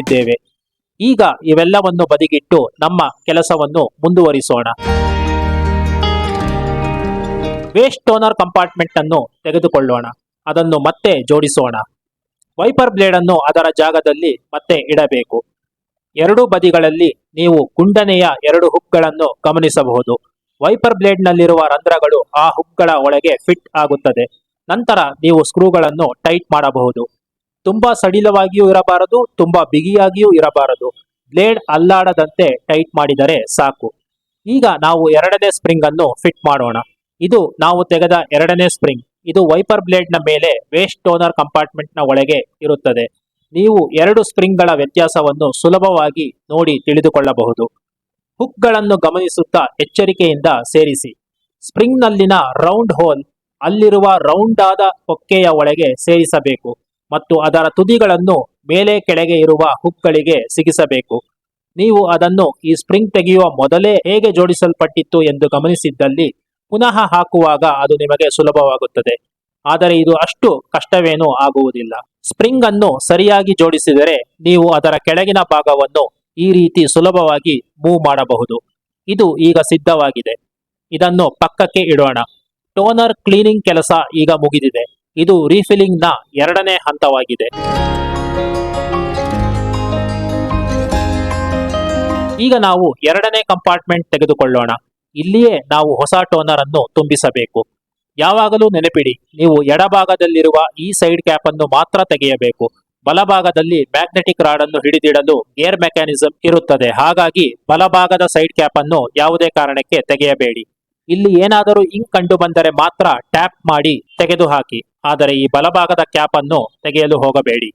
ತಿಳಿದಿದ್ದೇವೆ. ಈಗ ಇವೆಲ್ಲವನ್ನು ಬದಿಗಿಟ್ಟು ನಮ್ಮ ಕೆಲಸವನ್ನು ಮುಂದುವರಿಸೋಣ. ವೇಸ್ಟ್ ಟೋನರ್ ಕಂಪಾರ್ಟ್ಮೆಂಟ್ ಅನ್ನು ತೆಗೆದುಕೊಳ್ಳೋಣ. ಅದನ್ನು ಮತ್ತೆ ಜೋಡಿಸೋಣ. ವೈಪರ್ ಬ್ಲೇಡ್ ಅನ್ನು ಅದರ ಜಾಗದಲ್ಲಿ ಮತ್ತೆ ಇಡಬೇಕು. ಎರಡೂ ಬದಿಗಳಲ್ಲಿ ನೀವು ಗುಂಡನೆಯ ಎರಡು ಹುಕ್ಗಳನ್ನು ಗಮನಿಸಬಹುದು. ವೈಪರ್ ಬ್ಲೇಡ್ ನಲ್ಲಿರುವ ರಂಧ್ರಗಳು ಆ ಹುಕ್ಗಳ ಒಳಗೆ ಫಿಟ್ ಆಗುತ್ತದೆ. ನಂತರ ನೀವು ಸ್ಕ್ರೂಗಳನ್ನು ಟೈಟ್ ಮಾಡಬಹುದು. ತುಂಬಾ ಸಡಿಲವಾಗಿಯೂ ಇರಬಾರದು, ತುಂಬಾ ಬಿಗಿಯಾಗಿಯೂ ಇರಬಾರದು. ಬ್ಲೇಡ್ ಅಲ್ಲಾಡದಂತೆ ಟೈಟ್ ಮಾಡಿದರೆ ಸಾಕು. ಈಗ ನಾವು ಎರಡನೇ ಸ್ಪ್ರಿಂಗ್ ಅನ್ನು ಫಿಟ್ ಮಾಡೋಣ. ಇದು ನಾವು ತೆಗೆದ ಎರಡನೇ ಸ್ಪ್ರಿಂಗ್. ಇದು ವೈಪರ್ ಬ್ಲೇಡ್ನ ಮೇಲೆ ವೇಸ್ಟ್ ಟೋನರ್ ಕಂಪಾರ್ಟ್ಮೆಂಟ್ನ ಒಳಗೆ ಇರುತ್ತದೆ. ನೀವು ಎರಡು ಸ್ಪ್ರಿಂಗ್ಗಳ ವ್ಯತ್ಯಾಸವನ್ನು ಸುಲಭವಾಗಿ ನೋಡಿ ತಿಳಿದುಕೊಳ್ಳಬಹುದು. ಹುಕ್ಗಳನ್ನು ಗಮನಿಸುತ್ತಾ ಎಚ್ಚರಿಕೆಯಿಂದ ಸೇರಿಸಿ. ಸ್ಪ್ರಿಂಗ್ ನಲ್ಲಿನ ರೌಂಡ್ ಹೋಲ್, ಅಲ್ಲಿರುವ ರೌಂಡ್ ಆದ ಕೊಕ್ಕೆಯ ಒಳಗೆ ಸೇರಿಸಬೇಕು. ಮತ್ತು ಅದರ ತುದಿಗಳನ್ನು ಮೇಲೆ ಕೆಳಗೆ ಇರುವ ಹುಕ್ಗಳಿಗೆ ಸಿಗಿಸಬೇಕು. ನೀವು ಅದನ್ನು ಈ ಸ್ಪ್ರಿಂಗ್ ತೆಗೆಯುವ ಮೊದಲೇ ಹೇಗೆ ಜೋಡಿಸಲ್ಪಟ್ಟಿತ್ತು ಎಂದು ಗಮನಿಸಿದ್ದಲ್ಲಿ ಪುನಃ ಹಾಕುವಾಗ ಅದು ನಿಮಗೆ ಸುಲಭವಾಗುತ್ತದೆ. ಆದರೆ ಇದು ಅಷ್ಟು ಕಷ್ಟವೇನೂ ಆಗುವುದಿಲ್ಲ. ಸ್ಪ್ರಿಂಗ್ ಅನ್ನು ಸರಿಯಾಗಿ ಜೋಡಿಸಿದರೆ ನೀವು ಅದರ ಕೆಳಗಿನ ಭಾಗವನ್ನು ಈ ರೀತಿ ಸುಲಭವಾಗಿ ಮೂವ್ ಮಾಡಬಹುದು. ಇದು ಈಗ ಸಿದ್ಧವಾಗಿದೆ. ಇದನ್ನು ಪಕ್ಕಕ್ಕೆ ಇಡೋಣ. ಟೋನರ್ ಕ್ಲೀನಿಂಗ್ ಕೆಲಸ ಈಗ ಮುಗಿದಿದೆ. ಇದು ರೀಫಿಲಿಂಗ್ನ ಎರಡನೇ ಹಂತವಾಗಿದೆ. ಈಗ ನಾವು ಎರಡನೇ ಕಂಪಾರ್ಟ್ಮೆಂಟ್ ತೆಗೆದುಕೊಳ್ಳೋಣ. ಇಲ್ಲಿಯೇ ನಾವು ಹೊಸ ಟೋನರ್ ಅನ್ನು ತುಂಬಿಸಬೇಕು. ಯಾವಾಗಲೂ ನೆನಪಿಡಿ, ನೀವು ಎಡಭಾಗದಲ್ಲಿರುವ ಈ ಸೈಡ್ ಕ್ಯಾಪ್ ಅನ್ನು ಮಾತ್ರ ತೆಗೆಯಬೇಕು. ಬಲಭಾಗದಲ್ಲಿ ಮ್ಯಾಗ್ನೆಟಿಕ್ ರಾಡ್ ಅನ್ನು ಹಿಡಿದಿಡಲು ಏರ್ ಮೆಕ್ಯಾನಿಸಂ ಇರುತ್ತದೆ. ಹಾಗಾಗಿ ಬಲಭಾಗದ ಸೈಡ್ ಕ್ಯಾಪ್ ಅನ್ನು ಯಾವುದೇ ಕಾರಣಕ್ಕೆ ತೆಗೆಯಬೇಡಿ. ಇಲ್ಲಿ ಏನಾದರೂ ಇಂಕ್ ಕಂಡು ಬಂದರೆ ಮಾತ್ರ ಟ್ಯಾಪ್ ಮಾಡಿ ತೆಗೆದುಹಾಕಿ, ಆದರೆ ಈ ಬಲಭಾಗದ ಕ್ಯಾಪ್ ಅನ್ನು ತೆಗೆಯಲು ಹೋಗಬೇಡಿ.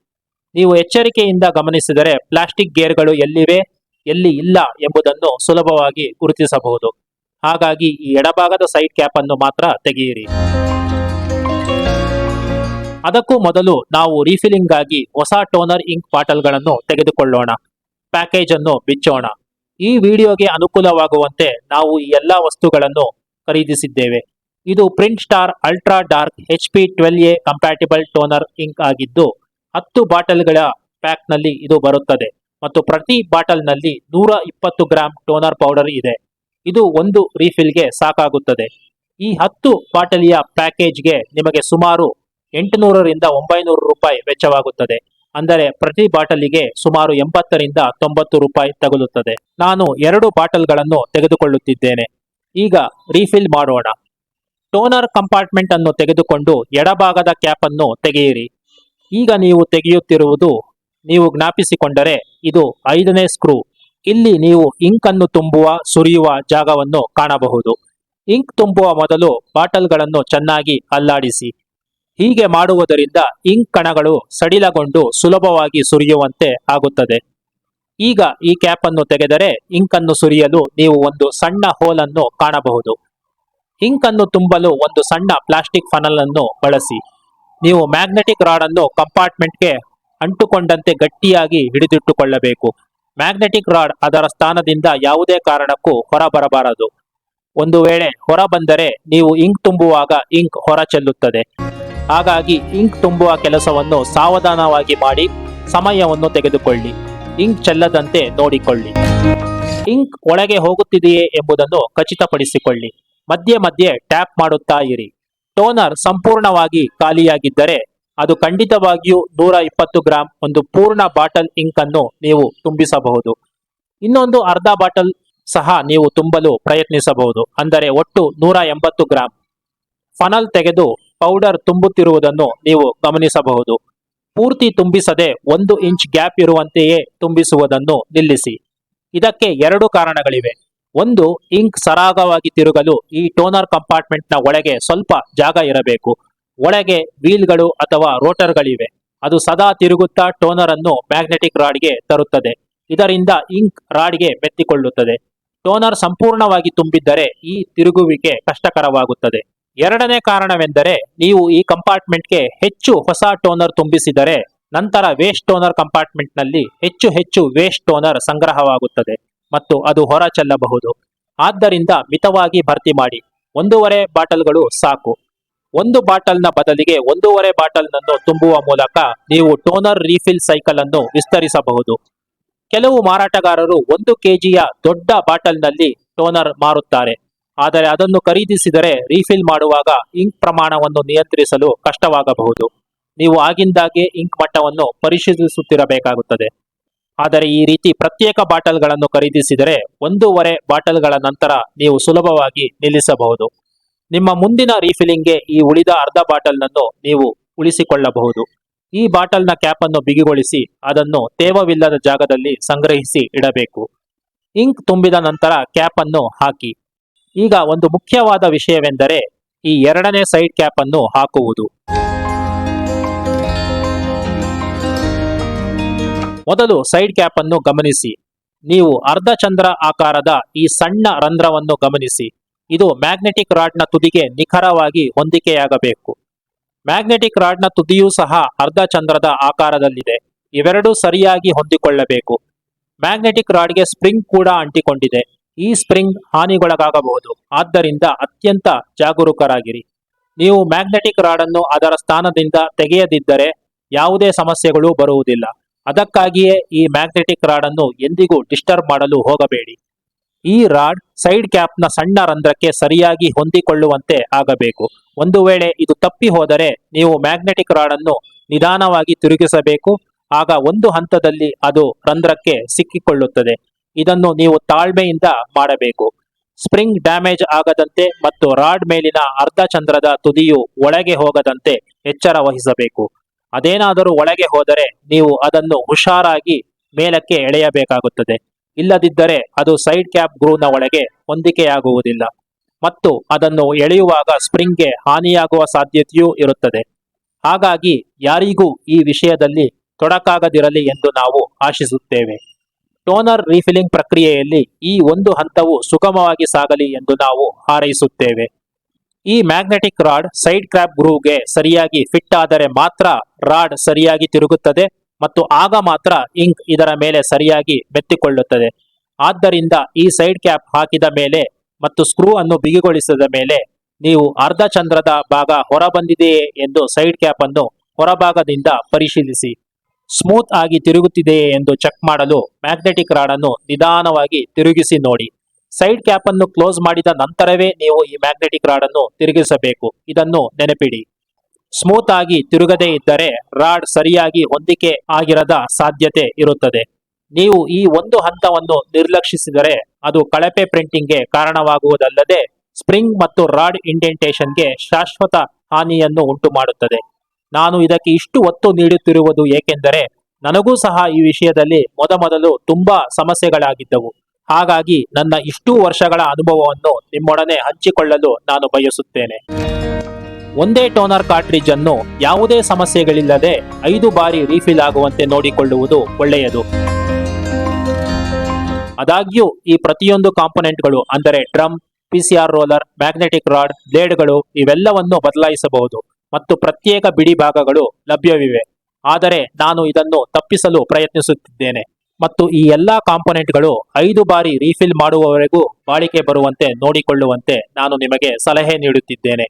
ನೀವು ಎಚ್ಚರಿಕೆಯಿಂದ ಗಮನಿಸಿದರೆ ಪ್ಲಾಸ್ಟಿಕ್ ಗೇರ್ಗಳು ಎಲ್ಲಿವೆ, ಎಲ್ಲಿ ಇಲ್ಲ ಎಂಬುದನ್ನು ಸುಲಭವಾಗಿ ಗುರುತಿಸಬಹುದು. ಹಾಗಾಗಿ ಈ ಎಡಭಾಗದ ಸೈಡ್ ಕ್ಯಾಪ್ ಅನ್ನು ಮಾತ್ರ ತೆಗೆಯಿರಿ. ಅದಕ್ಕೂ ಮೊದಲು ನಾವು ರೀಫಿಲಿಂಗ್ ಆಗಿ ಹೊಸ ಟೋನರ್ ಇಂಕ್ ಬಾಟಲ್ಗಳನ್ನು ತೆಗೆದುಕೊಳ್ಳೋಣ. ಪ್ಯಾಕೇಜ್ ಅನ್ನು ಬಿಚ್ಚೋಣ. ಈ ವಿಡಿಯೋಗೆ ಅನುಕೂಲವಾಗುವಂತೆ ನಾವು ಈ ಎಲ್ಲಾ ವಸ್ತುಗಳನ್ನು ಖರೀದಿಸಿದ್ದೇವೆ. ಇದು print star ultra dark H P twelve A compatible toner ink ಆಗಿದ್ದು, ಹತ್ತು ಬಾಟಲ್ಗಳ ಪ್ಯಾಕ್ನಲ್ಲಿ ಇದು ಬರುತ್ತದೆ ಮತ್ತು ಪ್ರತಿ ಬಾಟಲ್ನಲ್ಲಿ ನೂರ ಇಪ್ಪತ್ತು ಗ್ರಾಂ ಟೋನರ್ ಪೌಡರ್ ಇದೆ. ಇದು ಒಂದು ರೀಫಿಲ್ಗೆ ಸಾಕಾಗುತ್ತದೆ. ಈ ಹತ್ತು ಬಾಟಲಿಯ ಪ್ಯಾಕೇಜ್ಗೆ ನಿಮಗೆ ಸುಮಾರು ಎಂಟುನೂರರಿಂದ ಒಂಬೈನೂರು ರೂಪಾಯಿ ವೆಚ್ಚವಾಗುತ್ತದೆ. ಅಂದರೆ ಪ್ರತಿ ಬಾಟಲಿಗೆ ಸುಮಾರು ಎಂಬತ್ತರಿಂದ ತೊಂಬತ್ತು ರೂಪಾಯಿ ತಗುಲುತ್ತದೆ. ನಾನು ಎರಡು ಬಾಟಲ್ಗಳನ್ನು ತೆಗೆದುಕೊಳ್ಳುತ್ತಿದ್ದೇನೆ. ಈಗ ರೀಫಿಲ್ ಮಾಡೋಣ. ಟೋನರ್ ಕಂಪಾರ್ಟ್ಮೆಂಟ್ ಅನ್ನು ತೆಗೆದುಕೊಂಡು ಎಡಭಾಗದ ಕ್ಯಾಪ್ ಅನ್ನು ತೆಗೆಯಿರಿ. ಈಗ ನೀವು ತೆಗೆಯುತ್ತಿರುವುದು ನೀವು ಜ್ಞಾಪಿಸಿಕೊಂಡರೆ ಇದು ಐದನೇ ಸ್ಕ್ರೂ ಇಲ್ಲಿ ನೀವು ಇಂಕ್ ಅನ್ನು ತುಂಬುವ, ಸುರಿಯುವ ಜಾಗವನ್ನು ಕಾಣಬಹುದು. ಇಂಕ್ ತುಂಬುವ ಮೊದಲು ಬಾಟಲ್ಗಳನ್ನು ಚೆನ್ನಾಗಿ ಅಲ್ಲಾಡಿಸಿ. ಹೀಗೆ ಮಾಡುವುದರಿಂದ ಇಂಕ್ ಕಣಗಳು ಸಡಿಲಗೊಂಡು ಸುಲಭವಾಗಿ ಸುರಿಯುವಂತೆ ಆಗುತ್ತದೆ. ಈಗ ಈ ಕ್ಯಾಪ್ ಅನ್ನು ತೆಗೆದರೆ ಇಂಕ್ ಅನ್ನು ಸುರಿಯಲು ನೀವು ಒಂದು ಸಣ್ಣ ಹೋಲ್ ಅನ್ನು ಕಾಣಬಹುದು. ಇಂಕ್ ಅನ್ನು ತುಂಬಲು ಒಂದು ಸಣ್ಣ ಪ್ಲಾಸ್ಟಿಕ್ ಫನಲ್ ಅನ್ನು ಬಳಸಿ. ನೀವು ಮ್ಯಾಗ್ನೆಟಿಕ್ ರಾಡ್ ಅನ್ನು ಕಂಪಾರ್ಟ್ಮೆಂಟ್ಗೆ ಅಂಟುಕೊಂಡಂತೆ ಗಟ್ಟಿಯಾಗಿ ಹಿಡಿದಿಟ್ಟುಕೊಳ್ಳಬೇಕು. ಮ್ಯಾಗ್ನೆಟಿಕ್ ರಾಡ್ ಅದರ ಸ್ಥಾನದಿಂದ ಯಾವುದೇ ಕಾರಣಕ್ಕೂ ಹೊರ ಬರಬಾರದು ಒಂದು ವೇಳೆ ಹೊರ ಬಂದರೆ ನೀವು ಇಂಕ್ ತುಂಬುವಾಗ ಇಂಕ್ ಹೊರ ಚೆಲ್ಲುತ್ತದೆ. ಹಾಗಾಗಿ ಇಂಕ್ ತುಂಬುವ ಕೆಲಸವನ್ನು ಸಾವಧಾನವಾಗಿ ಮಾಡಿ, ಸಮಯವನ್ನು ತೆಗೆದುಕೊಳ್ಳಿ. ಇಂಕ್ ಚೆಲ್ಲದಂತೆ ನೋಡಿಕೊಳ್ಳಿ. ಇಂಕ್ ಒಳಗೆ ಹೋಗುತ್ತಿದೆಯೇ ಎಂಬುದನ್ನು ಖಚಿತಪಡಿಸಿಕೊಳ್ಳಿ. ಮಧ್ಯೆ ಮಧ್ಯೆ ಟ್ಯಾಪ್ ಮಾಡುತ್ತಾ ಇರಿ. ಟೋನರ್ ಸಂಪೂರ್ಣವಾಗಿ ಖಾಲಿಯಾಗಿದ್ದರೆ ಅದು ಖಂಡಿತವಾಗಿಯೂ ನೂರ ಇಪ್ಪತ್ತು ಗ್ರಾಂ ಒಂದು ಪೂರ್ಣ ಬಾಟಲ್ ಇಂಕ್ ಅನ್ನು ನೀವು ತುಂಬಿಸಬಹುದು. ಇನ್ನೊಂದು ಅರ್ಧ ಬಾಟಲ್ ಸಹ ನೀವು ತುಂಬಲು ಪ್ರಯತ್ನಿಸಬಹುದು. ಅಂದರೆ ಒಟ್ಟು ನೂರ ಎಂಬತ್ತು ಗ್ರಾಂ. ಫನಲ್ ತೆಗೆದು ಪೌಡರ್ ತುಂಬುತ್ತಿರುವುದನ್ನು ನೀವು ಗಮನಿಸಬಹುದು. ಪೂರ್ತಿ ತುಂಬಿಸದೆ ಒಂದು ಇಂಚ್ ಗ್ಯಾಪ್ ಇರುವಂತೆಯೇ ತುಂಬಿಸುವುದನ್ನು ನಿಲ್ಲಿಸಿ. ಇದಕ್ಕೆ ಎರಡು ಕಾರಣಗಳಿವೆ. ಒಂದು, ಇಂಕ್ ಸರಾಗವಾಗಿ ತಿರುಗಲು ಈ ಟೋನರ್ ಕಂಪಾರ್ಟ್ಮೆಂಟ್ನ ಒಳಗೆ ಸ್ವಲ್ಪ ಜಾಗ ಇರಬೇಕು. ಒಳಗೆ ವೀಲ್ಗಳು ಅಥವಾ ರೋಟರ್ಗಳಿವೆ. ಅದು ಸದಾ ತಿರುಗುತ್ತಾ ಟೋನರ್ ಅನ್ನು ಮ್ಯಾಗ್ನೆಟಿಕ್ ರಾಡ್ಗೆ ತರುತ್ತದೆ. ಇದರಿಂದ ಇಂಕ್ ರಾಡ್ಗೆ ಮೆತ್ತಿಕೊಳ್ಳುತ್ತದೆ. ಟೋನರ್ ಸಂಪೂರ್ಣವಾಗಿ ತುಂಬಿದ್ದರೆ ಈ ತಿರುಗುವಿಕೆ ಕಷ್ಟಕರವಾಗುತ್ತದೆ. ಎರಡನೇ ಕಾರಣವೆಂದರೆ ನೀವು ಈ ಕಂಪಾರ್ಟ್ಮೆಂಟ್ಗೆ ಹೆಚ್ಚು ಹೊಸ ಟೋನರ್ ತುಂಬಿಸಿದರೆ ನಂತರ ವೇಸ್ಟ್ ಟೋನರ್ ಕಂಪಾರ್ಟ್ಮೆಂಟ್ನಲ್ಲಿ ಹೆಚ್ಚು ಹೆಚ್ಚು ವೇಸ್ಟ್ ಟೋನರ್ ಸಂಗ್ರಹವಾಗುತ್ತದೆ ಮತ್ತು ಅದು ಹೊರ ಚೆಲ್ಲಬಹುದು. ಆದ್ದರಿಂದ ಮಿತವಾಗಿ ಭರ್ತಿ ಮಾಡಿ. ಒಂದೂವರೆ ಬಾಟಲ್ಗಳು ಸಾಕು. ಒಂದು ಬಾಟಲ್ನ ಬದಲಿಗೆ ಒಂದೂವರೆ ಬಾಟಲ್ನನ್ನು ತುಂಬುವ ಮೂಲಕ ನೀವು ಟೋನರ್ ರೀಫಿಲ್ ಸೈಕಲ್ ಅನ್ನು ವಿಸ್ತರಿಸಬಹುದು. ಕೆಲವು ಮಾರಾಟಗಾರರು ಒಂದು ಕೆಜಿಯ ದೊಡ್ಡ ಬಾಟಲ್ನಲ್ಲಿ ಟೋನರ್ ಮಾರುತ್ತಾರೆ. ಆದರೆ ಅದನ್ನು ಖರೀದಿಸಿದರೆ ರೀಫಿಲ್ ಮಾಡುವಾಗ ಇಂಕ್ ಪ್ರಮಾಣವನ್ನು ನಿಯಂತ್ರಿಸಲು ಕಷ್ಟವಾಗಬಹುದು. ನೀವು ಆಗಿಂದಾಗೆ ಇಂಕ್ ಮಟ್ಟವನ್ನು ಪರಿಶೀಲಿಸುತ್ತಿರಬೇಕಾಗುತ್ತದೆ. ಆದರೆ ಈ ರೀತಿ ಪ್ರತ್ಯೇಕ ಬಾಟಲ್ಗಳನ್ನು ಖರೀದಿಸಿದರೆ ಒಂದೂವರೆ ಬಾಟಲ್ಗಳ ನಂತರ ನೀವು ಸುಲಭವಾಗಿ ನಿಲ್ಲಿಸಬಹುದು. ನಿಮ್ಮ ಮುಂದಿನ ರೀಫಿಲಿಂಗ್ಗೆ ಈ ಉಳಿದ ಅರ್ಧ ಬಾಟಲ್ನನ್ನು ನೀವು ಉಳಿಸಿಕೊಳ್ಳಬಹುದು. ಈ ಬಾಟಲ್ನ ಕ್ಯಾಪ್ ಅನ್ನು ಬಿಗಿಗೊಳಿಸಿ ಅದನ್ನು ತೇವವಿಲ್ಲದ ಜಾಗದಲ್ಲಿ ಸಂಗ್ರಹಿಸಿ ಇಡಬೇಕು. ಇಂಕ್ ತುಂಬಿದ ನಂತರ ಕ್ಯಾಪ್ ಅನ್ನು ಹಾಕಿ. ಈಗ ಒಂದು ಮುಖ್ಯವಾದ ವಿಷಯವೆಂದರೆ ಈ ಎರಡನೇ ಸೈಡ್ ಕ್ಯಾಪ್ ಅನ್ನು ಹಾಕುವುದು. ಮೊದಲು ಸೈಡ್ ಕ್ಯಾಪ್ ಅನ್ನು ಗಮನಿಸಿ. ನೀವು ಅರ್ಧ ಚಂದ್ರ ಆಕಾರದ ಈ ಸಣ್ಣ ರಂಧ್ರವನ್ನು ಗಮನಿಸಿ. ಇದು ಮ್ಯಾಗ್ನೆಟಿಕ್ ರಾಡ್ನ ತುದಿಗೆ ನಿಖರವಾಗಿ ಹೊಂದಿಕೆಯಾಗಬೇಕು. ಮ್ಯಾಗ್ನೆಟಿಕ್ ರಾಡ್ನ ತುದಿಯೂ ಸಹ ಅರ್ಧ ಚಂದ್ರದ ಆಕಾರದಲ್ಲಿದೆ. ಇವೆರಡೂ ಸರಿಯಾಗಿ ಹೊಂದಿಕೊಳ್ಳಬೇಕು. ಮ್ಯಾಗ್ನೆಟಿಕ್ ರಾಡ್ಗೆ ಸ್ಪ್ರಿಂಗ್ ಕೂಡ ಅಂಟಿಕೊಂಡಿದೆ. ಈ ಸ್ಪ್ರಿಂಗ್ ಹಾನಿಗೊಳಗಾಗಬಹುದು. ಆದ್ದರಿಂದ ಅತ್ಯಂತ ಜಾಗರೂಕರಾಗಿರಿ. ನೀವು ಮ್ಯಾಗ್ನೆಟಿಕ್ ರಾಡ್ ಅನ್ನು ಅದರ ಸ್ಥಾನದಿಂದ ತೆಗೆಯದಿದ್ದರೆ ಯಾವುದೇ ಸಮಸ್ಯೆಗಳು ಬರುವುದಿಲ್ಲ. ಅದಕ್ಕಾಗಿಯೇ ಈ ಮ್ಯಾಗ್ನೆಟಿಕ್ ರಾಡ್ ಅನ್ನು ಎಂದಿಗೂ ಡಿಸ್ಟರ್ಬ್ ಮಾಡಲು ಹೋಗಬೇಡಿ. ಈ ರಾಡ್ ಸೈಡ್ ಕ್ಯಾಪ್ನ ಸಣ್ಣ ರಂಧ್ರಕ್ಕೆ ಸರಿಯಾಗಿ ಹೊಂದಿಕೊಳ್ಳುವಂತೆ ಆಗಬೇಕು. ಒಂದು ವೇಳೆ ಇದು ತಪ್ಪಿ ಹೋದರೆ ನೀವು ಮ್ಯಾಗ್ನೆಟಿಕ್ ರಾಡ್ ಅನ್ನು ನಿಧಾನವಾಗಿ ತಿರುಗಿಸಬೇಕು. ಆಗ ಒಂದು ಹಂತದಲ್ಲಿ ಅದು ರಂಧ್ರಕ್ಕೆ ಸಿಕ್ಕಿಕೊಳ್ಳುತ್ತದೆ. ಇದನ್ನು ನೀವು ತಾಳ್ಮೆಯಿಂದ ಮಾಡಬೇಕು. ಸ್ಪ್ರಿಂಗ್ ಡ್ಯಾಮೇಜ್ ಆಗದಂತೆ ಮತ್ತು ರಾಡ್ ಮೇಲಿನ ಅರ್ಧ ಚಂದ್ರದ ತುದಿಯು ಒಳಗೆ ಹೋಗದಂತೆ ಎಚ್ಚರ ವಹಿಸಬೇಕು. ಅದೇನಾದರೂ ಒಳಗೆ ಹೋದರೆ ನೀವು ಅದನ್ನು ಹುಷಾರಾಗಿ ಮೇಲಕ್ಕೆ ಎಳೆಯಬೇಕಾಗುತ್ತದೆ. ಇಲ್ಲದಿದ್ದರೆ ಅದು ಸೈಡ್ ಕ್ಯಾಪ್ ಗ್ರೂನ ಒಳಗೆ ಹೊಂದಿಕೆಯಾಗುವುದಿಲ್ಲ ಮತ್ತು ಅದನ್ನು ಎಳೆಯುವಾಗ ಸ್ಪ್ರಿಂಗ್ಗೆ ಹಾನಿಯಾಗುವ ಸಾಧ್ಯತೆಯೂ ಇರುತ್ತದೆ. ಹಾಗಾಗಿ ಯಾರಿಗೂ ಈ ವಿಷಯದಲ್ಲಿ ತೊಡಕಾಗದಿರಲಿ ಎಂದು ನಾವು ಆಶಿಸುತ್ತೇವೆ. ಟೋನರ್ ರೀಫಿಲಿಂಗ್ ಪ್ರಕ್ರಿಯೆಯಲ್ಲಿ ಈ ಒಂದು ಹಂತವು ಸುಗಮವಾಗಿ ಸಾಗಲಿ ಎಂದು ನಾವು ಹಾರೈಸುತ್ತೇವೆ. ಈ ಮ್ಯಾಗ್ನೆಟಿಕ್ ರಾಡ್ ಸೈಡ್ ಕ್ರಾಪ್ ಗ್ರೂವ್ಗೆ ಸರಿಯಾಗಿ ಫಿಟ್ ಆದರೆ ಮಾತ್ರ ರಾಡ್ ಸರಿಯಾಗಿ ತಿರುಗುತ್ತದೆ ಮತ್ತು ಆಗ ಮಾತ್ರ ಇಂಕ್ ಇದರ ಮೇಲೆ ಸರಿಯಾಗಿ ಮೆತ್ತಿಕೊಳ್ಳುತ್ತದೆ. ಆದ್ದರಿಂದ ಈ ಸೈಡ್ ಕ್ಯಾಪ್ ಹಾಕಿದ ಮೇಲೆ ಮತ್ತು ಸ್ಕ್ರೂ ಅನ್ನು ಬಿಗಿಗೊಳಿಸಿದ ಮೇಲೆ ನೀವು ಅರ್ಧ ಚಂದ್ರದ ಭಾಗ ಹೊರಬಂದಿದೆಯೇ ಎಂದು ಸೈಡ್ ಕ್ಯಾಪ್ ಅನ್ನು ಹೊರಭಾಗದಿಂದ ಪರಿಶೀಲಿಸಿ. ಸ್ಮೂತ್ ಆಗಿ ತಿರುಗುತ್ತಿದೆಯೇ ಎಂದು ಚೆಕ್ ಮಾಡಲು ಮ್ಯಾಗ್ನೆಟಿಕ್ ರಾಡ್ ಅನ್ನು ನಿಧಾನವಾಗಿ ತಿರುಗಿಸಿ ನೋಡಿ. ಸೈಡ್ ಕ್ಯಾಪ್ ಅನ್ನು ಕ್ಲೋಸ್ ಮಾಡಿದ ನಂತರವೇ ನೀವು ಈ ಮ್ಯಾಗ್ನೆಟಿಕ್ ರಾಡ್ ಅನ್ನು ತಿರುಗಿಸಬೇಕು. ಇದನ್ನು ನೆನಪಿಡಿ. ಸ್ಮೂತ್ ಆಗಿ ತಿರುಗದೇ ಇದ್ದರೆ ರಾಡ್ ಸರಿಯಾಗಿ ಹೊಂದಿಕೆ ಆಗಿರದ ಸಾಧ್ಯತೆ ಇರುತ್ತದೆ. ನೀವು ಈ ಒಂದು ಹಂತವನ್ನು ನಿರ್ಲಕ್ಷಿಸಿದರೆ ಅದು ಕಳಪೆ ಪ್ರಿಂಟಿಂಗ್ಗೆ ಕಾರಣವಾಗುವುದಲ್ಲದೆ ಸ್ಪ್ರಿಂಗ್ ಮತ್ತು ರಾಡ್ ಇಂಡೆಂಟೇಷನ್ಗೆ ಶಾಶ್ವತ ಹಾನಿಯನ್ನು ಉಂಟು ಮಾಡುತ್ತದೆ ನಾನು ಇದಕ್ಕೆ ಇಷ್ಟು ಒತ್ತು ನೀಡುತ್ತಿರುವುದು ಏಕೆಂದರೆ ನನಗೂ ಸಹ ಈ ವಿಷಯದಲ್ಲಿ ಮೊದಮೊದಲು ತುಂಬಾ ಸಮಸ್ಯೆಗಳಾಗಿದ್ದವು. ಹಾಗಾಗಿ ನನ್ನ ಇಷ್ಟೂ ವರ್ಷಗಳ ಅನುಭವವನ್ನು ನಿಮ್ಮೊಡನೆ ಹಂಚಿಕೊಳ್ಳಲು ನಾನು ಬಯಸುತ್ತೇನೆ. ಒಂದೇ ಟೋನರ್ ಕಾರ್ಟ್ರಿಜ್ ಅನ್ನು ಯಾವುದೇ ಸಮಸ್ಯೆಗಳಿಲ್ಲದೆ ಐದು ಬಾರಿ ರೀಫಿಲ್ ಆಗುವಂತೆ ನೋಡಿಕೊಳ್ಳುವುದು ಒಳ್ಳೆಯದು. ಆದಾಗ್ಯೂ ಈ ಪ್ರತಿಯೊಂದು ಕಾಂಪೊನೆಂಟ್ಗಳು ಅಂದರೆ drum, PCR roller, magnetic rod, ಬ್ಲೇಡ್ಗಳು ಇವೆಲ್ಲವನ್ನು ಬದಲಾಯಿಸಬಹುದು. ಮತ್ತು ಪ್ರತ್ಯೇಕ ಬಿಡಿ ಭಾಗಗಳು ಲಭ್ಯವಿವೆ. ಆದರೆ ನಾನು ಇದನ್ನು ತಪ್ಪಿಸಲು ಪ್ರಯತ್ನಿಸುತ್ತಿದ್ದೇನೆ. ಮತ್ತು ಈ ಎಲ್ಲಾ ಕಾಂಪೊನೆಂಟ್ಗಳು ಐದು ಬಾರಿ ರೀಫಿಲ್ ಮಾಡುವವರೆಗೂ ಬಾಳಿಕೆ ಬರುವಂತೆ ನೋಡಿಕೊಳ್ಳುವಂತೆ ನಾನು ನಿಮಗೆ ಸಲಹೆ ನೀಡುತ್ತಿದ್ದೇನೆ.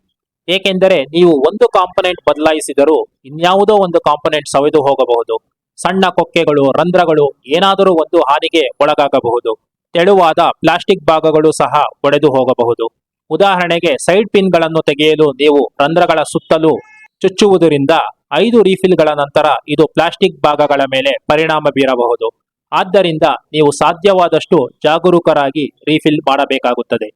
ಏಕೆಂದರೆ ನೀವು ಒಂದು ಕಾಂಪೊನೆಂಟ್ ಬದಲಾಯಿಸಿದರೂ ಇನ್ಯಾವುದೋ ಒಂದು ಕಾಂಪೊನೆಂಟ್ ಸವೆದು ಹೋಗಬಹುದು. ಸಣ್ಣ ಕೊಕ್ಕೆಗಳು, ರಂಧ್ರಗಳು, ಏನಾದರೂ ಒಂದು ಹಾನಿಗೆ ಒಳಗಾಗಬಹುದು. ತೆಳುವಾದ ಪ್ಲಾಸ್ಟಿಕ್ ಭಾಗಗಳು ಸಹ ಒಡೆದು ಹೋಗಬಹುದು. ಉದಾಹರಣೆಗೆ ಸೈಡ್ ಪಿನ್ಗಳನ್ನು ತೆಗೆಯಲು ನೀವು ರಂಧ್ರಗಳ ಸುತ್ತಲೂ ಚುಚ್ಚುವುದರಿಂದ ಐದು ರೀಫಿಲ್ಗಳ ನಂತರ ಇದು ಪ್ಲಾಸ್ಟಿಕ್ ಭಾಗಗಳ ಮೇಲೆ ಪರಿಣಾಮ ಬೀರಬಹುದು. ಆದ್ದರಿಂದ ನೀವು ಸಾಧ್ಯವಾದಷ್ಟು ಜಾಗರೂಕರಾಗಿ ರೀಫಿಲ್ ಮಾಡಬೇಕಾಗುತ್ತದೆ.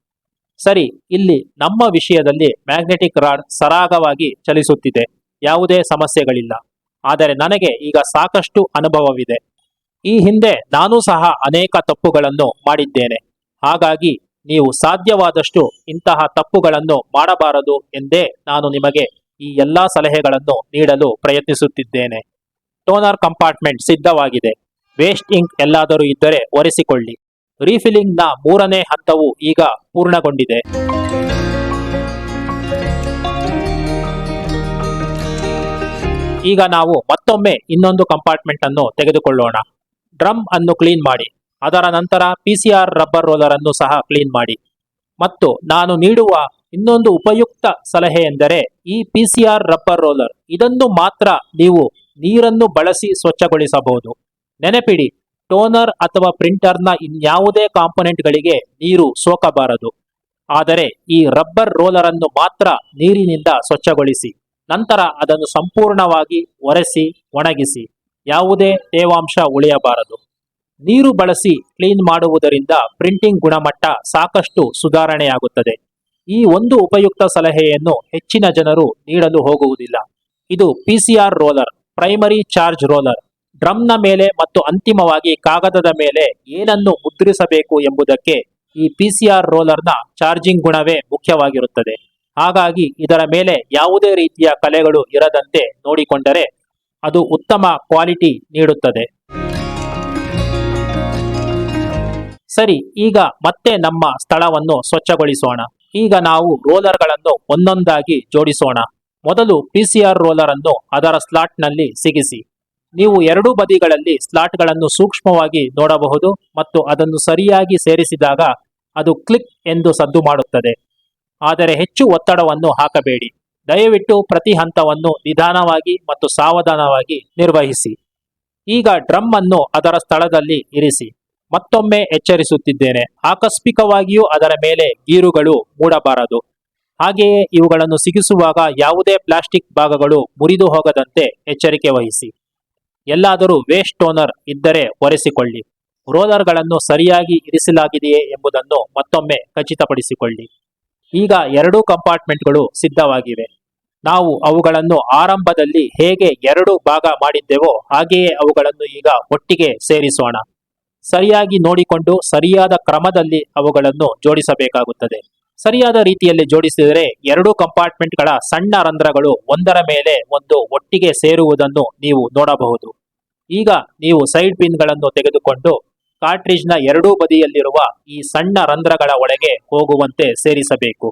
ಸರಿ, ಇಲ್ಲಿ ನಮ್ಮ ವಿಷಯದಲ್ಲಿ ಮ್ಯಾಗ್ನೆಟಿಕ್ ರಾಡ್ ಸರಾಗವಾಗಿ ಚಲಿಸುತ್ತಿದೆ. ಯಾವುದೇ ಸಮಸ್ಯೆಗಳಿಲ್ಲ. ಆದರೆ ನನಗೆ ಈಗ ಸಾಕಷ್ಟು ಅನುಭವವಿದೆ. ಈ ಹಿಂದೆ ನಾನು ಸಹ ಅನೇಕ ತಪ್ಪುಗಳನ್ನು ಮಾಡಿದ್ದೇನೆ. ಹಾಗಾಗಿ ನೀವು ಸಾಧ್ಯವಾದಷ್ಟು ಇಂತಹ ತಪ್ಪುಗಳನ್ನು ಮಾಡಬಾರದು ಎಂದೇ ನಾನು ನಿಮಗೆ ಈ ಎಲ್ಲಾ ಸಲಹೆಗಳನ್ನು ನೀಡಲು ಪ್ರಯತ್ನಿಸುತ್ತಿದ್ದೇನೆ. ಟೋನರ್ ಕಂಪಾರ್ಟ್ಮೆಂಟ್ ಸಿದ್ಧವಾಗಿದೆ. ವೇಸ್ಟ್ ಇಂಕ್ ಎಲ್ಲಾದರೂ ಇದ್ದರೆ ಒರೆಸಿಕೊಳ್ಳಿ. ರೀಫಿಲಿಂಗ್ನ ಮೂರನೇ ಹಂತವು ಈಗ ಪೂರ್ಣಗೊಂಡಿದೆ. ಈಗ ನಾವು ಮತ್ತೊಮ್ಮೆ ಇನ್ನೊಂದು ಕಂಪಾರ್ಟ್ಮೆಂಟ್ ಅನ್ನು ತೆಗೆದುಕೊಳ್ಳೋಣ. ಡ್ರಮ್ ಅನ್ನು ಕ್ಲೀನ್ ಮಾಡಿ. ಅದರ ನಂತರ ಪಿಸಿಆರ್ ರಬ್ಬರ್ ರೋಲರ್ ಅನ್ನು ಸಹ ಕ್ಲೀನ್ ಮಾಡಿ. ಮತ್ತು ನಾನು ನೀಡುವ ಇನ್ನೊಂದು ಉಪಯುಕ್ತ ಸಲಹೆ ಎಂದರೆ ಈ ಪಿಸಿಆರ್ ರಬ್ಬರ್ ರೋಲರ್ ಇದನ್ನು ಮಾತ್ರ ನೀವು ನೀರನ್ನು ಬಳಸಿ ಸ್ವಚ್ಛಗೊಳಿಸಬಹುದು. ನೆನಪಿಡಿ ಟೋನರ್ ಅಥವಾ ಪ್ರಿಂಟರ್ನ ಇನ್ಯಾವುದೇ ಕಾಂಪೊನೆಂಟ್ಗಳಿಗೆ ನೀರು ಸೋಕಬಾರದು. ಆದರೆ ಈ ರಬ್ಬರ್ ರೋಲರ್ ಅನ್ನು ಮಾತ್ರ ನೀರಿನಿಂದ ಸ್ವಚ್ಛಗೊಳಿಸಿ, ನಂತರ ಅದನ್ನು ಸಂಪೂರ್ಣವಾಗಿ ಒರೆಸಿ, ಒಣಗಿಸಿ, ಯಾವುದೇ ತೇವಾಂಶ ಉಳಿಯಬಾರದು. ನೀರು ಬಳಸಿ ಕ್ಲೀನ್ ಮಾಡುವುದರಿಂದ ಪ್ರಿಂಟಿಂಗ್ ಗುಣಮಟ್ಟ ಸಾಕಷ್ಟು ಸುಧಾರಣೆಯಾಗುತ್ತದೆ. ಈ ಒಂದು ಉಪಯುಕ್ತ ಸಲಹೆಯನ್ನು ಹೆಚ್ಚಿನ ಜನರು ನೀಡಲು ಹೋಗುವುದಿಲ್ಲ. ಇದು PCR roller primary charge roller, ಡ್ರಮ್ನ ಮೇಲೆ ಮತ್ತು ಅಂತಿಮವಾಗಿ ಕಾಗದದ ಮೇಲೆ ಏನನ್ನು ಮುದ್ರಿಸಬೇಕು ಎಂಬುದಕ್ಕೆ ಈ ಪಿಸಿಆರ್ ರೋಲರ್ನ ಚಾರ್ಜಿಂಗ್ ಗುಣವೇ ಮುಖ್ಯವಾಗಿರುತ್ತದೆ. ಹಾಗಾಗಿ ಇದರ ಮೇಲೆ ಯಾವುದೇ ರೀತಿಯ ಕಲೆಗಳು ಇರದಂತೆ ನೋಡಿಕೊಂಡರೆ ಅದು ಉತ್ತಮ ಕ್ವಾಲಿಟಿ ನೀಡುತ್ತದೆ. ಸರಿ, ಈಗ ಮತ್ತೆ ನಮ್ಮ ಸ್ಥಳವನ್ನು ಸ್ವಚ್ಛಗೊಳಿಸೋಣ. ಈಗ ನಾವು ರೋಲರ್ಗಳನ್ನು ಒಂದೊಂದಾಗಿ ಜೋಡಿಸೋಣ. ಮೊದಲು ಪಿಸಿಆರ್ ರೋಲರ್ ಅನ್ನು ಅದರ ಸ್ಲಾಟ್ನಲ್ಲಿ ಸಿಗಿಸಿ. ನೀವು ಎರಡೂ ಬದಿಗಳಲ್ಲಿ ಸ್ಲಾಟ್ಗಳನ್ನು ಸೂಕ್ಷ್ಮವಾಗಿ ನೋಡಬಹುದು ಮತ್ತು ಅದನ್ನು ಸರಿಯಾಗಿ ಸೇರಿಸಿದಾಗ ಅದು ಕ್ಲಿಕ್ ಎಂದು ಸದ್ದು ಮಾಡುತ್ತದೆ. ಆದರೆ ಹೆಚ್ಚು ಒತ್ತಡವನ್ನು ಹಾಕಬೇಡಿ. ದಯವಿಟ್ಟು ಪ್ರತಿ ಹಂತವನ್ನು ನಿಧಾನವಾಗಿ ಮತ್ತು ಸಾವಧಾನವಾಗಿ ನಿರ್ವಹಿಸಿ. ಈಗ ಡ್ರಮ್ ಅನ್ನು ಅದರ ಸ್ಥಳದಲ್ಲಿ ಇರಿಸಿ. ಮತ್ತೊಮ್ಮೆ ಎಚ್ಚರಿಸುತ್ತಿದ್ದೇನೆ. ಆಕಸ್ಮಿಕವಾಗಿಯೂ ಅದರ ಮೇಲೆ ಗೀರುಗಳು ಮೂಡಬಾರದು. ಹಾಗೆಯೇ ಇವುಗಳನ್ನು ಸಿಗಿಸುವಾಗ ಯಾವುದೇ ಪ್ಲಾಸ್ಟಿಕ್ ಭಾಗಗಳು ಮುರಿದು ಹೋಗದಂತೆ ಎಚ್ಚರಿಕೆ ವಹಿಸಿ. ಎಲ್ಲಾದರೂ ವೇಸ್ಟ್ ಟೋನರ್ ಇದ್ದರೆ ಒರೆಸಿಕೊಳ್ಳಿ. ರೋಲರ್ಗಳನ್ನು ಸರಿಯಾಗಿ ಇರಿಸಲಾಗಿದೆಯೇ ಎಂಬುದನ್ನು ಮತ್ತೊಮ್ಮೆ ಖಚಿತಪಡಿಸಿಕೊಳ್ಳಿ. ಈಗ ಎರಡೂ ಕಂಪಾರ್ಟ್ಮೆಂಟ್ಗಳು ಸಿದ್ಧವಾಗಿವೆ. ನಾವು ಅವುಗಳನ್ನು ಆರಂಭದಲ್ಲಿ ಹೇಗೆ ಎರಡು ಭಾಗ ಮಾಡಿದ್ದೆವೋ ಹಾಗೆಯೇ ಅವುಗಳನ್ನು ಈಗ ಒಟ್ಟಿಗೆ ಸೇರಿಸೋಣ. ಸರಿಯಾಗಿ ನೋಡಿಕೊಂಡು ಸರಿಯಾದ ಕ್ರಮದಲ್ಲಿ ಅವುಗಳನ್ನು ಜೋಡಿಸಬೇಕಾಗುತ್ತದೆ. ಸರಿಯಾದ ರೀತಿಯಲ್ಲಿ ಜೋಡಿಸಿದರೆ ಎರಡು ಕಂಪಾರ್ಟ್ಮೆಂಟ್ಗಳ ಸಣ್ಣ ರಂಧ್ರಗಳು ಒಂದರ ಮೇಲೆ ಒಂದು ಒಟ್ಟಿಗೆ ಸೇರುವುದನ್ನು ನೀವು ನೋಡಬಹುದು. ಈಗ ನೀವು ಸೈಡ್ ಪಿನ್ಗಳನ್ನು ತೆಗೆದುಕೊಂಡು ಕಾರ್ಟ್ರಿಜ್ನ ಎರಡೂ ಬದಿಯಲ್ಲಿರುವ ಈ ಸಣ್ಣ ರಂಧ್ರಗಳ ಒಳಗೆ ಹೋಗುವಂತೆ ಸೇರಿಸಬೇಕು.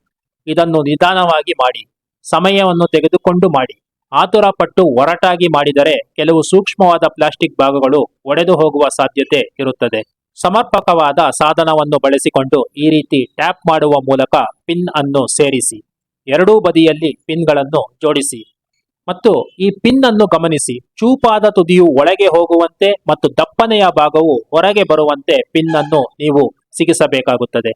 ಇದನ್ನು ನಿಧಾನವಾಗಿ ಮಾಡಿ, ಸಮಯವನ್ನು ತೆಗೆದುಕೊಂಡು ಮಾಡಿ. ಆತುರ ಪಟ್ಟು ಒರಟಾಗಿ ಮಾಡಿದರೆ ಕೆಲವು ಸೂಕ್ಷ್ಮವಾದ ಪ್ಲಾಸ್ಟಿಕ್ ಭಾಗಗಳು ಒಡೆದು ಹೋಗುವ ಸಾಧ್ಯತೆ ಇರುತ್ತದೆ. ಸಮರ್ಪಕವಾದ ಸಾಧನವನ್ನು ಬಳಸಿಕೊಂಡು ಈ ರೀತಿ ಟ್ಯಾಪ್ ಮಾಡುವ ಮೂಲಕ ಪಿನ್ ಅನ್ನು ಸೇರಿಸಿ. ಎರಡೂ ಬದಿಯಲ್ಲಿ ಪಿನ್ಗಳನ್ನು ಜೋಡಿಸಿ. ಮತ್ತು ಈ ಪಿನ್ ಅನ್ನು ಗಮನಿಸಿ. ಚೂಪಾದ ತುದಿಯು ಒಳಗೆ ಹೋಗುವಂತೆ ಮತ್ತು ದಪ್ಪನೆಯ ಭಾಗವು ಹೊರಗೆ ಬರುವಂತೆ ಪಿನ್ ಅನ್ನು ನೀವು ಸಿಗಿಸಬೇಕಾಗುತ್ತದೆ.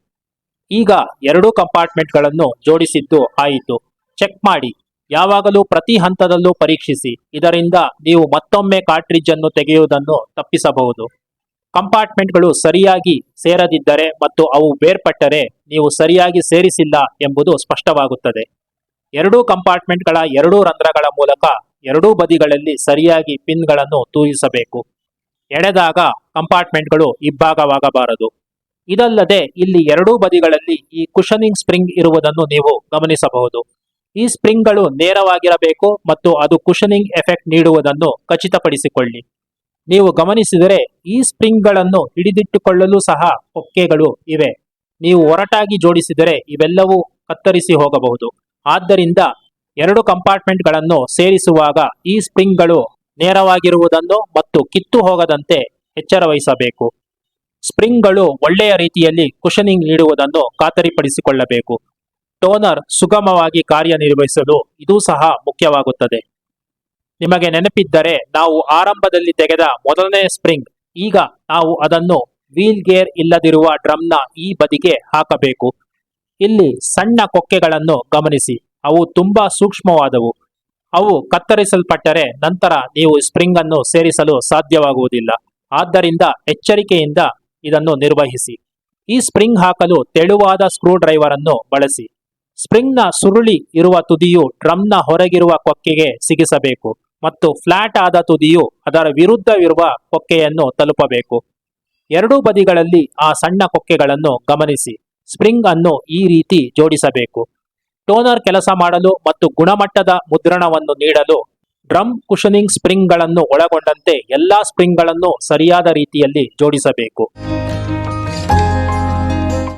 ಈಗ ಎರಡೂ ಕಂಪಾರ್ಟ್ಮೆಂಟ್ಗಳನ್ನು ಜೋಡಿಸಿದ್ದು ಆಯಿತು. ಚೆಕ್ ಮಾಡಿ. ಯಾವಾಗಲೂ ಪ್ರತಿ ಹಂತದಲ್ಲೂ ಪರೀಕ್ಷಿಸಿ. ಇದರಿಂದ ನೀವು ಮತ್ತೊಮ್ಮೆ ಕಾರ್ಟ್ರಿಜ್ ಅನ್ನು ತೆಗೆಯುವುದನ್ನು ತಪ್ಪಿಸಬಹುದು. ಕಂಪಾರ್ಟ್ಮೆಂಟ್ಗಳು ಸರಿಯಾಗಿ ಸೇರದಿದ್ದರೆ ಮತ್ತು ಅವು ಬೇರ್ಪಟ್ಟರೆ ನೀವು ಸರಿಯಾಗಿ ಸೇರಿಸಿಲ್ಲ ಎಂಬುದು ಸ್ಪಷ್ಟವಾಗುತ್ತದೆ. ಎರಡೂ ಕಂಪಾರ್ಟ್ಮೆಂಟ್ಗಳ ಎರಡೂ ರಂಧ್ರಗಳ ಮೂಲಕ ಎರಡೂ ಬದಿಗಳಲ್ಲಿ ಸರಿಯಾಗಿ ಪಿನ್ಗಳನ್ನು ತೂರಿಸಬೇಕು ಎಳೆದಾಗ ಕಂಪಾರ್ಟ್ಮೆಂಟ್ಗಳು ಇಬ್ಬಾಗವಾಗಬಾರದು ಇದಲ್ಲದೆ ಇಲ್ಲಿ ಎರಡೂ ಬದಿಗಳಲ್ಲಿ ಈ ಕುಷನಿಂಗ್ ಸ್ಪ್ರಿಂಗ್ ಇರುವುದನ್ನು ನೀವು ಗಮನಿಸಬಹುದು. ಈ ಸ್ಪ್ರಿಂಗ್ಗಳು ನೇರವಾಗಿರಬೇಕು ಮತ್ತು ಅದು ಕುಷನಿಂಗ್ ಎಫೆಕ್ಟ್ ನೀಡುವುದನ್ನು ಖಚಿತಪಡಿಸಿಕೊಳ್ಳಿ. ನೀವು ಗಮನಿಸಿದರೆ ಈ ಸ್ಪ್ರಿಂಗ್ಗಳನ್ನು ಹಿಡಿದಿಟ್ಟುಕೊಳ್ಳಲು ಸಹ ಕೊಕ್ಕೆಗಳು ಇವೆ. ನೀವು ಒರಟಾಗಿ ಜೋಡಿಸಿದರೆ ಇವೆಲ್ಲವೂ ಕತ್ತರಿಸಿ ಹೋಗಬಹುದು. ಆದ್ದರಿಂದ ಎರಡು ಕಂಪಾರ್ಟ್ಮೆಂಟ್ಗಳನ್ನು ಸೇರಿಸುವಾಗ ಈ ಸ್ಪ್ರಿಂಗ್ಗಳು ನೇರವಾಗಿರುವುದನ್ನು ಮತ್ತು ಕಿತ್ತು ಹೋಗದಂತೆ ಎಚ್ಚರ ವಹಿಸಬೇಕು. ಸ್ಪ್ರಿಂಗ್ಗಳು ಒಳ್ಳೆಯ ರೀತಿಯಲ್ಲಿ ಕುಷನಿಂಗ್ ನೀಡುವುದನ್ನು ಖಾತರಿಪಡಿಸಿಕೊಳ್ಳಬೇಕು. ಟೋನರ್ ಸುಗಮವಾಗಿ ಕಾರ್ಯನಿರ್ವಹಿಸಲು ಇದು ಸಹ ಮುಖ್ಯವಾಗುತ್ತದೆ. ನಿಮಗೆ ನೆನಪಿದ್ದರೆ ನಾವು ಆರಂಭದಲ್ಲಿ ತೆಗೆದ ಮೊದಲನೇ ಸ್ಪ್ರಿಂಗ್, ಈಗ ನಾವು ಅದನ್ನು ವೀಲ್ ಗೇರ್ ಇಲ್ಲದಿರುವ ಡ್ರಮ್ನ ಈ ಬದಿಗೆ ಹಾಕಬೇಕು. ಇಲ್ಲಿ ಸಣ್ಣ ಕೊಕ್ಕೆಗಳನ್ನು ಗಮನಿಸಿ, ಅವು ತುಂಬಾ ಸೂಕ್ಷ್ಮವಾದವು. ಅವು ಕತ್ತರಿಸಲ್ಪಟ್ಟರೆ ನಂತರ ನೀವು ಸ್ಪ್ರಿಂಗ್ ಅನ್ನು ಸೇರಿಸಲು ಸಾಧ್ಯವಾಗುವುದಿಲ್ಲ. ಆದ್ದರಿಂದ ಎಚ್ಚರಿಕೆಯಿಂದ ಇದನ್ನು ನಿರ್ವಹಿಸಿ. ಈ ಸ್ಪ್ರಿಂಗ್ ಹಾಕಲು ತೆಳುವಾದ ಸ್ಕ್ರೂ ಡ್ರೈವರ್ ಅನ್ನು ಬಳಸಿ. ಸ್ಪ್ರಿಂಗ್ನ ಸುರುಳಿ ಇರುವ ತುದಿಯು ಡ್ರಮ್ನ ಹೊರಗಿರುವ ಕೊಕ್ಕೆಗೆ ಸಿಗಿಸಬೇಕು ಮತ್ತು ಫ್ಲಾಟ್ ಆದ ತುದಿಯು ಅದರ ವಿರುದ್ಧವಿರುವ ಕೊಕ್ಕೆಯನ್ನು ತಲುಪಬೇಕು. ಎರಡೂ ಬದಿಗಳಲ್ಲಿ ಆ ಸಣ್ಣ ಕೊಕ್ಕೆಗಳನ್ನು ಗಮನಿಸಿ. ಸ್ಪ್ರಿಂಗ್ ಅನ್ನು ಈ ರೀತಿ ಜೋಡಿಸಬೇಕು. ಟೋನರ್ ಕೆಲಸ ಮಾಡಲು ಮತ್ತು ಗುಣಮಟ್ಟದ ಮುದ್ರಣವನ್ನು ನೀಡಲು ಡ್ರಮ್ ಕುಷನಿಂಗ್ ಸ್ಪ್ರಿಂಗ್ಗಳನ್ನು ಒಳಗೊಂಡಂತೆ ಎಲ್ಲಾ ಸ್ಪ್ರಿಂಗ್ಗಳನ್ನು ಸರಿಯಾದ ರೀತಿಯಲ್ಲಿ ಜೋಡಿಸಬೇಕು.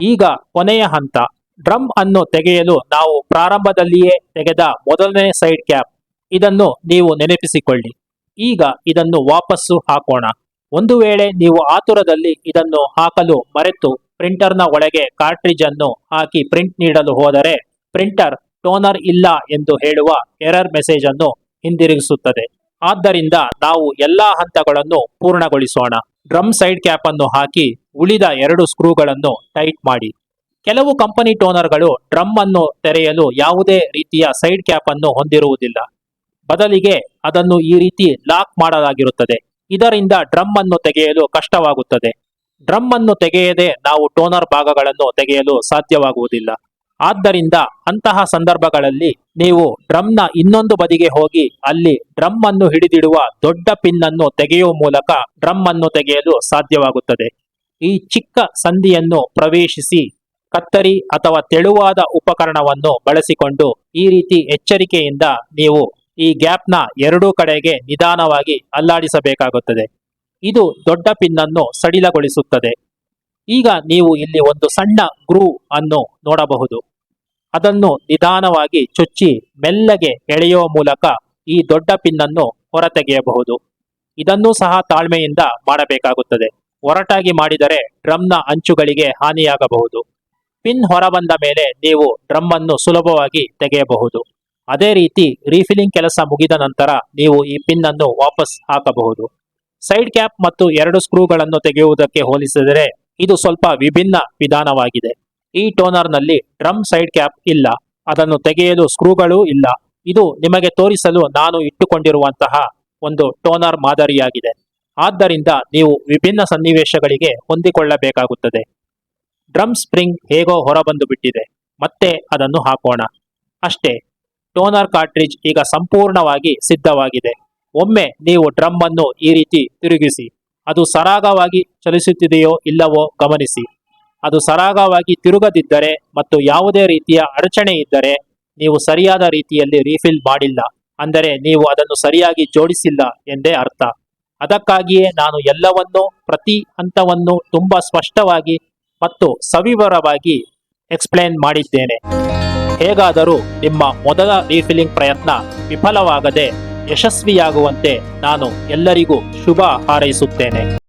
ಈಗ ಕೊನೆಯ ಹಂತ. ಡ್ರಮ್ ಅನ್ನು ತೆಗೆಯಲು ನಾವು ಪ್ರಾರಂಭದಲ್ಲಿಯೇ ತೆಗೆದ ಮೊದಲನೇ ಸೈಡ್ ಕ್ಯಾಪ್. ಇದನ್ನು ನೀವು ನೆನಪಿಸಿಕೊಳ್ಳಿ. ಈಗ ಇದನ್ನು ವಾಪಸ್ಸು ಹಾಕೋಣ. ಒಂದು ವೇಳೆ ನೀವು ಆತುರದಲ್ಲಿ ಇದನ್ನು ಹಾಕಲು ಮರೆತು ಪ್ರಿಂಟರ್ನ ಒಳಗೆ ಕಾರ್ಟ್ರಿಜ್ ಅನ್ನು ಹಾಕಿ ಪ್ರಿಂಟ್ ನೀಡಲು ಹೋದರೆ ಪ್ರಿಂಟರ್ ಟೋನರ್ ಇಲ್ಲ ಎಂದು ಹೇಳುವ ಎರರ್ ಮೆಸೇಜ್ ಅನ್ನು ಹಿಂದಿರುಗಿಸುತ್ತದೆ. ಆದ್ದರಿಂದ ನಾವು ಎಲ್ಲಾ ಹಂತಗಳನ್ನು ಪೂರ್ಣಗೊಳಿಸೋಣ. ಡ್ರಮ್ ಸೈಡ್ ಕ್ಯಾಪ್ ಅನ್ನು ಹಾಕಿ ಉಳಿದ ಎರಡು ಸ್ಕ್ರೂಗಳನ್ನು ಟೈಟ್ ಮಾಡಿ. ಕೆಲವು ಕಂಪನಿ ಟೋನರ್ಗಳು ಡ್ರಮ್ ಅನ್ನು ತೆರೆಯಲು ಯಾವುದೇ ರೀತಿಯ ಸೈಡ್ ಕ್ಯಾಪ್ ಅನ್ನು ಹೊಂದಿರುವುದಿಲ್ಲ. ಬದಲಿಗೆ ಅದನ್ನು ಈ ರೀತಿ ಲಾಕ್ ಮಾಡಲಾಗಿರುತ್ತದೆ. ಇದರಿಂದ ಡ್ರಮ್ ಅನ್ನು ತೆಗೆಯಲು ಕಷ್ಟವಾಗುತ್ತದೆ. ಡ್ರಮ್ ಅನ್ನು ತೆಗೆಯದೆ ನಾವು ಟೋನರ್ ಭಾಗಗಳನ್ನು ತೆಗೆಯಲು ಸಾಧ್ಯವಾಗುವುದಿಲ್ಲ. ಆದ್ದರಿಂದ ಅಂತಹ ಸಂದರ್ಭಗಳಲ್ಲಿ ನೀವು ಡ್ರಮ್ನ ಇನ್ನೊಂದು ಬದಿಗೆ ಹೋಗಿ ಅಲ್ಲಿ ಡ್ರಮ್ ಅನ್ನು ಹಿಡಿದಿಡುವ ದೊಡ್ಡ ಪಿನ್ ಅನ್ನು ತೆಗೆಯುವ ಮೂಲಕ ಡ್ರಮ್ ಅನ್ನು ತೆಗೆಯಲು ಸಾಧ್ಯವಾಗುತ್ತದೆ. ಈ ಚಿಕ್ಕ ಸಂಧಿಯನ್ನು ಪ್ರವೇಶಿಸಿ ಕತ್ತರಿ ಅಥವಾ ತೆಳುವಾದ ಉಪಕರಣವನ್ನು ಬಳಸಿಕೊಂಡು ಈ ರೀತಿ ಎಚ್ಚರಿಕೆಯಿಂದ ನೀವು ಈ ಗ್ಯಾಪ್ನ ಎರಡೂ ಕಡೆಗೆ ನಿಧಾನವಾಗಿ ಅಲ್ಲಾಡಿಸಬೇಕಾಗುತ್ತದೆ. ಇದು ದೊಡ್ಡ ಪಿನ್ ಅನ್ನು ಸಡಿಲಗೊಳಿಸುತ್ತದೆ. ಈಗ ನೀವು ಇಲ್ಲಿ ಒಂದು ಸಣ್ಣ ಗ್ರೂ ಅನ್ನು ನೋಡಬಹುದು. ಅದನ್ನು ನಿಧಾನವಾಗಿ ಚುಚ್ಚಿ ಮೆಲ್ಲಗೆ ಎಳೆಯುವ ಮೂಲಕ ಈ ದೊಡ್ಡ ಪಿನ್ ಅನ್ನು ಹೊರತೆಗೆಯಬಹುದು. ಇದನ್ನೂ ಸಹ ತಾಳ್ಮೆಯಿಂದ ಮಾಡಬೇಕಾಗುತ್ತದೆ. ಒರಟಾಗಿ ಮಾಡಿದರೆ ಡ್ರಮ್ನ ಅಂಚುಗಳಿಗೆ ಹಾನಿಯಾಗಬಹುದು. ಪಿನ್ ಹೊರಬಂದ ಮೇಲೆ ನೀವು ಡ್ರಮ್ ಅನ್ನು ಸುಲಭವಾಗಿ ತೆಗೆಯಬಹುದು. ಅದೇ ರೀತಿ ರೀಫಿಲಿಂಗ್ ಕೆಲಸ ಮುಗಿದ ನಂತರ ನೀವು ಈ ಪಿನ್ ಅನ್ನು ವಾಪಸ್ ಹಾಕಬಹುದು. ಸೈಡ್ ಕ್ಯಾಪ್ ಮತ್ತು ಎರಡು ಸ್ಕ್ರೂಗಳನ್ನು ತೆಗೆಯುವುದಕ್ಕೆ ಹೋಲಿಸಿದರೆ ಇದು ಸ್ವಲ್ಪ ವಿಭಿನ್ನ ವಿಧಾನವಾಗಿದೆ. ಈ ಟೋನರ್ನಲ್ಲಿ ಡ್ರಮ್ ಸೈಡ್ ಕ್ಯಾಪ್ ಇಲ್ಲ. ಅದನ್ನು ತೆಗೆಯಲು ಸ್ಕ್ರೂಗಳೂ ಇಲ್ಲ. ಇದು ನಿಮಗೆ ತೋರಿಸಲು ನಾನು ಇಟ್ಟುಕೊಂಡಿರುವಂತಹ ಒಂದು ಟೋನರ್ ಮಾದರಿಯಾಗಿದೆ. ಆದ್ದರಿಂದ ನೀವು ವಿಭಿನ್ನ ಸನ್ನಿವೇಶಗಳಿಗೆ ಹೊಂದಿಕೊಳ್ಳಬೇಕಾಗುತ್ತದೆ. ಡ್ರಮ್ ಸ್ಪ್ರಿಂಗ್ ಹೇಗೋ ಹೊರಬಂದು ಬಿಟ್ಟಿದೆ, ಮತ್ತೆ ಅದನ್ನು ಹಾಕೋಣ. ಅಷ್ಟೇ, ಟೋನರ್ ಕಾರ್ಟ್ರಿಜ್ ಈಗ ಸಂಪೂರ್ಣವಾಗಿ ಸಿದ್ಧವಾಗಿದೆ. ಒಮ್ಮೆ ನೀವು ಡ್ರಮ್ ಅನ್ನು ಈ ರೀತಿ ತಿರುಗಿಸಿ, ಅದು ಸರಾಗವಾಗಿ ಚಲಿಸುತ್ತಿದೆಯೋ ಇಲ್ಲವೋ ಗಮನಿಸಿ. ಅದು ಸರಾಗವಾಗಿ ತಿರುಗದಿದ್ದರೆ ಮತ್ತು ಯಾವುದೇ ರೀತಿಯ ಅಡಚಣೆ ಇದ್ದರೆ ನೀವು ಸರಿಯಾದ ರೀತಿಯಲ್ಲಿ ರೀಫಿಲ್ ಮಾಡಿಲ್ಲ, ಅಂದರೆ ನೀವು ಅದನ್ನು ಸರಿಯಾಗಿ ಜೋಡಿಸಿಲ್ಲ ಎಂದೇ ಅರ್ಥ. ಅದಕ್ಕಾಗಿಯೇ ನಾನು ಎಲ್ಲವನ್ನೂ, ಪ್ರತಿ ಹಂತವನ್ನು ತುಂಬಾ ಸ್ಪಷ್ಟವಾಗಿ ಮತ್ತು ಸವಿವರವಾಗಿ ಎಕ್ಸ್ಪ್ಲೇನ್ ಮಾಡಿದ್ದೇನೆ. ಹೇಗಾದರೂ ನಿಮ್ಮ ಮೊದಲ ರೀಫಿಲಿಂಗ್ ಪ್ರಯತ್ನ ವಿಫಲವಾಗದೆ ಯಶಸ್ವಿಯಾಗುವಂತೆ ನಾನು ಎಲ್ಲರಿಗೂ ಶುಭ ಹಾರೈಸುತ್ತೇನೆ.